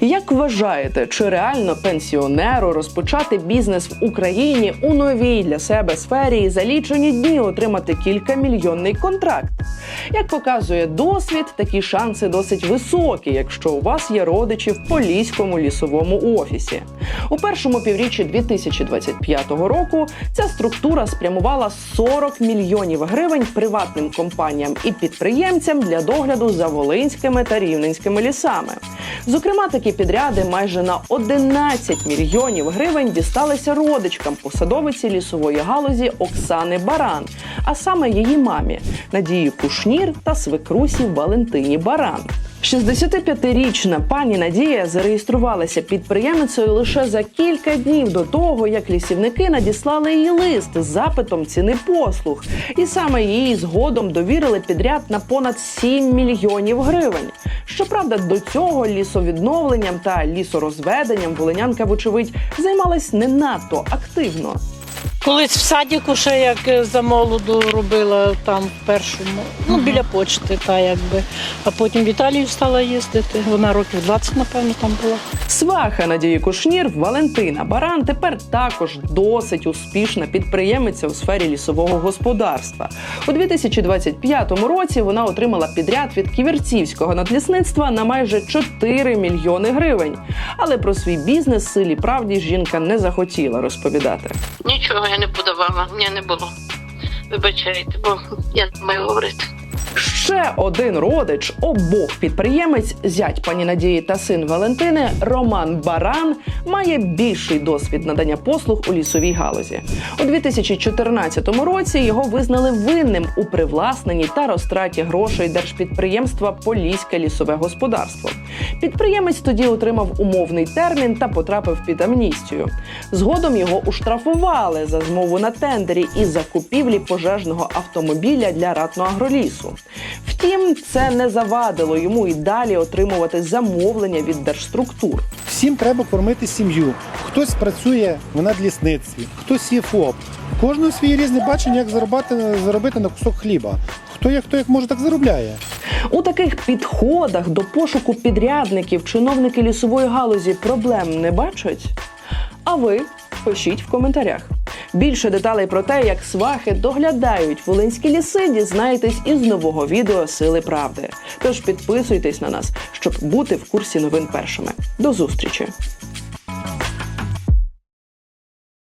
Як вважаєте, чи реально пенсіонеру розпочати бізнес в Україні у новій для себе сфері і за лічені дні отримати кількамільйонний контракт? Як показує досвід, такі шанси досить високі, якщо у вас є родичі в поліському лісовому офісі. У першому півріччі 2025 року ця структура спрямувала 40 мільйонів гривень приватним компаніям і підприємцям для догляду за волинськими та рівненськими лісами. Зокрема, такі підряди майже на 11 мільйонів гривень дісталися родичкам посадовиці лісової галузі Оксани Баран, а саме її мамі Надії Кушнір та свекрусі Валентині Баран. 65-річна пані Надія зареєструвалася підприємницею лише за кілька днів до того, як лісівники надіслали їй лист з запитом ціни послуг, і саме їй згодом довірили підряд на понад 7 мільйонів гривень. Щоправда, до цього лісовідновленням та лісорозведенням волинянка, вочевидь, займалась не надто активно. Колись в садіку ще як е, за молоду робила там в першому, ну біля почти, та якби. А потім в Італію стала їздити. Вона років 20, напевно, там була. Сваха Надії Кушнір Валентина Баран тепер також досить успішна підприємиця у сфері лісового господарства. У 2025 році вона отримала підряд від ківерцівського надлісництва на майже 4 мільйони гривень. Але про свій бізнес силі правді жінка не захотіла розповідати. Нічого я не подавала, в мене не було. Вибачайте, бо я не маю говорити. Ще один родич обох підприємець, зять пані Надії та син Валентини Роман Баран, має більший досвід надання послуг у лісовій галузі. У 2014 році його визнали винним у привласненні та розтраті грошей держпідприємства Поліське лісове господарство. Підприємець тоді отримав умовний термін та потрапив під амністію. Згодом його уштрафували за змову на тендері і закупівлі пожежного автомобіля для ратного агролісу. Втім, це не завадило йому і далі отримувати замовлення від держструктур. Всім треба кормити сім'ю. Хтось працює в надлісництві, хтось є ФОП. Кожного своє різне бачення, як заробити, заробити на кусок хліба. Хто як хто як може, так заробляє. У таких підходах до пошуку підрядників чиновники лісової галузі проблем не бачать. А ви пишіть в коментарях. Більше деталей про те, як свахи доглядають волинські ліси, дізнаєтесь із нового відео Сили правди. Тож підписуйтесь на нас, щоб бути в курсі новин першими. До зустрічі!